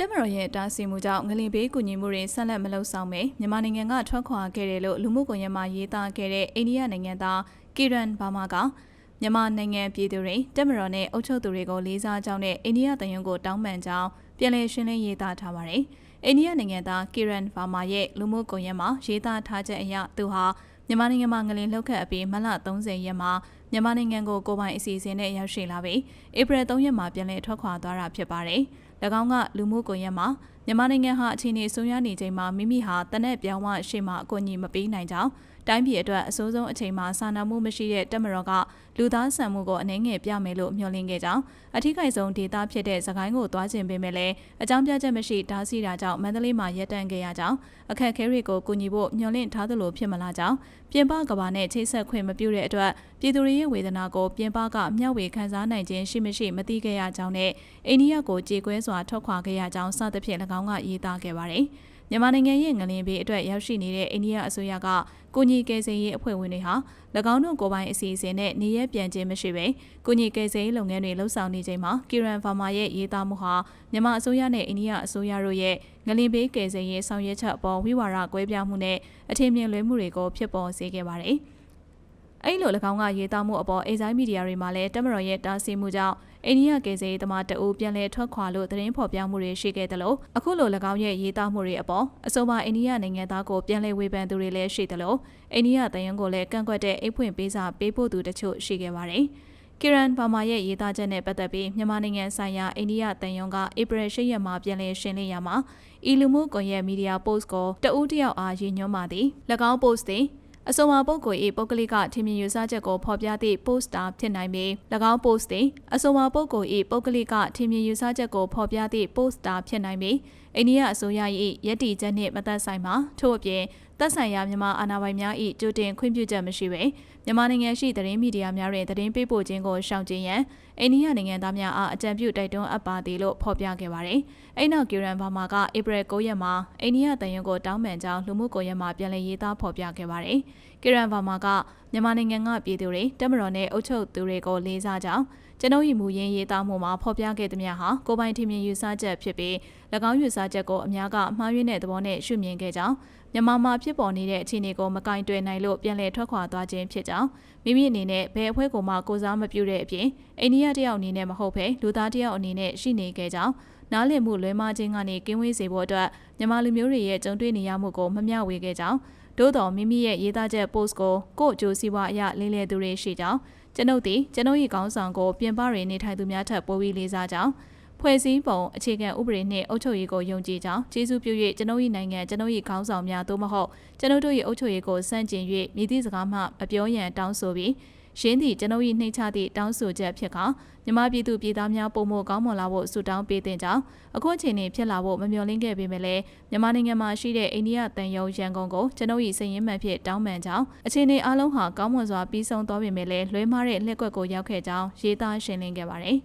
တက်မတော်ရဲ့တားဆီးမှုကြောင့်ငလင်ဘေးကူညီမှုတွေဆက်လက်မလုပ်ဆောင်ပဲမြန်မာနိုင်ငံကထွက်ခွာခဲ့တယ်လို့လူမှုကွန်ရက်မှာရေးသားခဲ့တဲ့အိန္ဒိယနိုင်ငံသားကီရန်ဘာမာကမြန်မာနိုင်ငံပြည်သူတွေတက်မတော်နဲ့အုပ်ချုပ်သူတွေကိုလေးစားကြောင်းနဲ့အိန္ဒိယတန်ယုံကိုတောင်းပန်ကြောင်းပြန်လည်ရှင်းလင်းရေးသားထားပါတယ်။အိန္ဒိယနိုင်ငံသားကီရန်ဘာမာရဲ့လူမှုကွန်ရက်မှာရေးသားထားချက်အရသူဟာမြန်မာနိုင်ငံမှာငလင်လှုပ်ခတ်အပြီးမလ30ရက်မှာမြန်မာနိုင်ငံကိုကိုပိုင်အစီအစဉ်နဲ့ရောက်ရှိလာပြီးဧပြီ3ရက်မှာပြန်လည်ထွက်ခွာသွားတာဖြစ်ပါတယ်။၎ င်းကလူမှုကွန်ရက်မှာမြန်မာနိုင်ငံဟာအခြေအနေဆိုးရွားနေချိန်မှာမိမိဟာတနက်ပြောင်းဝရှေ့မှာအကူအညီမပေးနိုင်ကြောင်းတိုင်းပြည်အတွက်အဆိုးဆုံးအချိန်မှာစာနာမှုမရှိတဲ့တက်မတော်ကလူသားဆန်မှုကိုအနှဲငယ်ပြမယ်လို့မျှော်လင့်ခဲ့ကြောင်းအထူးခိုင်ဆုံးဒေသဖြစ်တဲ့စကိုင်းကိုသွားခြင်းပင်မဲ့လည်းအကြောင်းပြချက်မရှိဓာစီတာကြောင့်မန္တလေးမှာရပ်တန့်ခဲ့ရကြောင်းအခက်ခဲတွေကိုကူညီဖို့မျှော်လင့်ထားသလိုဖြစ်မလာကြောင်းပြင်ပကဘာနဲ့ချိတ်ဆက်ခွင့်မပြုတဲ့အတွက်ပြည်သူတွေရဲ့ဝေဒနာကိုပြင်ပကမျှဝေခံစားနိုင်ခြင်းရှိမရှိမသိခဲ့ရကြောင်းနဲ့အိန္ဒိယကိုကြေကွဲစွာထွက်ခွာခဲ့ရကြောင်းစသဖြင့်၎င်းကရေးသားခဲ့ပါတယ်။မြန်မာနိုင်ငံရဲ့ငလင်ဘေးအတွက်ရောက်ရှိနေတဲ့အိန္ဒိယအစိုးရကကုညီကယ်ဆယ်ရေးအဖွဲ့ဝင်တွေဟာ၎င်းတို့ကိုယ်ပိုင်အစီအစဉ်နဲ့နေရပြန်ခြင်းမရှိဘဲကုညီကယ်ဆယ်ရေးလုပ်ငန်းတွေလှုပ်ဆောင်နေချိန်မှာကီရန်ဖာမာရဲ့ရေးသားမှုဟာမြန်မာအစိုးရနဲ့အိန္ဒိယအစိုးရတို့ရဲ့ငလင်ဘေးကယ်ဆယ်ရေးဆောင်ရွက်ချက်အပေါ်ဝိဝါဒကွဲပြားမှုနဲ့အထင်မြင်လွဲမှုတွေကိုဖြစ်ပေါ်စေခဲ့ပါတယ်။ အဲ့လို၎င်းကရေးသားမှုအပေါ်အေဇိုင်းမီဒီယာတွေမှာလည်းတက်မတော်ရဲ့တားဆီးမှုကြောင့်အိန္ဒိယကေဇေသမားတအူပြန်လည်ထွက်ခွာလို့သတင်းဖော်ပြမှုတွေရှိခဲ့တယ်လို့အခုလို၎င်းရဲ့ရေးသားမှုတွေအပေါ်အဆိုပါအိန္ဒိယနိုင်ငံသားကိုပြန်လည်ဝေဖန်သူတွေလည်းရှိတယ်လို့အိန္ဒိယတယံကိုလည်းကန့်ကွက်တဲ့အိတ်ဖွင့်ပေးစာပေးပို့သူတချို့ရှိခဲ့ပါတယ်ကီရန်ဘာမာရဲ့ရေးသားချက်နဲ့ပတ်သက်ပြီးမြန်မာနိုင်ငံဆိုင်ရာအိန္ဒိယတန်ယုံကဧပြီ၈ရက်မှာပြန်လည်ရှင်းလင်းရမှာအီလူမှုကွန်ရက်မီဒီယာပို့စ်ကိုတဦးတယောက်အားရည်ညွှန်းပါသည်၎င်း post သည် အဆိုပါပုဂ္ဂိုလ်၏ပုဂ္ဂလိကထင်မြင်ယူဆချက်ကိုဖော်ပြသည့် poster ဖြစ်နိုင်ပြီး၎င်း post သည်အဆိုပါပုဂ္ဂိုလ်၏ပုဂ္ဂလိကထင်မြင်ယူဆချက်ကိုဖော်ပြသည့် poster ဖြစ်နိုင်ပြီးအိန္ဒိယအစိုးရ၏ယက်တီချက်နှင့်မသက်ဆိုင်ပါထို့အပြင် သက်ဆိုင်ရာမြန်မာအာဏာပိုင်များ၏ကြိုတင်ခွင့်ပြုချက်မရှိဘဲမြန်မာနိုင်ငံရှိသတင်းမီဒီယာများတွင်သတင်းပေးပို့ခြင်းကိုရှောင်ကျဉ်ရန်အိန္ဒိယနိုင်ငံသားများအားအကြံပြုတိုက်တွန်းအပ်ပါသည်လို့ဖော်ပြခဲ့ပါတယ်။အဲ့နောက်ကီရန်ဘာမာကဧပြီ9ရက်မှာအိန္ဒိယတန်ရုံကိုတောင်းပန်ကြောင်းလူမှုကွန်ရက်မှာပြန်လည်ရေးသားဖော်ပြခဲ့ပါတယ်။ကီရန်ဘာမာကမြန်မာနိုင်ငံကပြည်သူတွေတက်မတော်နဲ့အုပ်ချုပ်သူတွေကိုလေးစားကြောင်းကျွန်ုပ်၏မူရင်းရေးသားမှုမှာဖော်ပြခဲ့သည်များဟာကိုပိုင်ထင်မြင်ယူဆချက်ဖြစ်ပြီး၎င်းယူဆချက်ကိုအများကအမှားယွင်းတဲ့သဘောနဲ့ရှုမြင်ခဲ့ကြောင်း မြန်မာမှာဖြစ်ပေါ်နေတဲ့အခြေအနေကိုမကင်တွယ်နိုင်လို့ပြန်လည်ထွက်ခွာသွားခြင်းဖြစ်ကြောင်းမိမိအနေနဲ့ဘယ်အဖွဲ့ကိုမှကိုစားမပြုတဲ့အပြင်အိန္ဒိယတယောက်အနေနဲ့မဟုတ်ဘဲလူသားတယောက်အနေနဲ့ရှိနေခဲ့ကြောင်းနားလည်မှုလွဲမှားခြင်းကနေကင်းဝေးစေဖို့အတွက်မြန်မာလူမျိုးတွေရဲ့ကြုံတွေ့နေရမှုကိုမမျှဝေခဲ့ကြောင်းသို့တော်မိမိရဲ့ရေးသားချက် post ကိုကို့အကျိုးစီးပွားအရလေးလေသူတွေရှိကြောင်းကျွန်ုပ်သည်ကျွန်ုပ်၏ခေါင်းဆောင်ကိုပြင်ပတွင်နေထိုင်သူများထက်ပိုပြီးလေးစားကြောင်း ဖွဲ့စည်းပုံအခြေခံဥပဒေနှင့်အုပ်ချုပ်ရေးကိုယုံကြည်ကြောင်းကျေးဇူးပြု၍ကျွန်ုပ်၏နိုင်ငံကျွန်ုပ်၏ခေါင်းဆောင်များသို့မဟုတ်ကျွန်ုပ်တို့၏အုပ်ချုပ်ရေးကိုစန့်ကျင်၍မြည်သည့်စကားမှမပြောရန်တောင်းဆိုပြီးရှင်းသည့်ကျွန်ုပ်၏နှိမ့်ချသည့်တောင်းဆိုချက်ဖြစ်ကမြမပြည်သူပြည်သားများပုံမိုကောင်းမွန်လာဖို့ဆုတောင်းပေးတင်ကြောင်းအခုအချိန်နေဖြစ်လာဖို့မမျှော်လင့်ခဲ့ပေမဲ့လည်းမြန်မာနိုင်ငံမှာရှိတဲ့အိန္ဒိယတန်ယုံရန်ကုန်ကိုကျွန်ုပ်၏စည်ရင်းမှန်ဖြစ်တောင်းပန်ကြောင်းအခြေအနေအလုံးဟာကောင်းမွန်စွာပြီးဆုံးသွားပေမဲ့လည်းလွဲမှားတဲ့လက်ကွက်ကိုရောက်ခဲ့ကြောင်းရေးသားရှင်းလင်းခဲ့ပါတယ်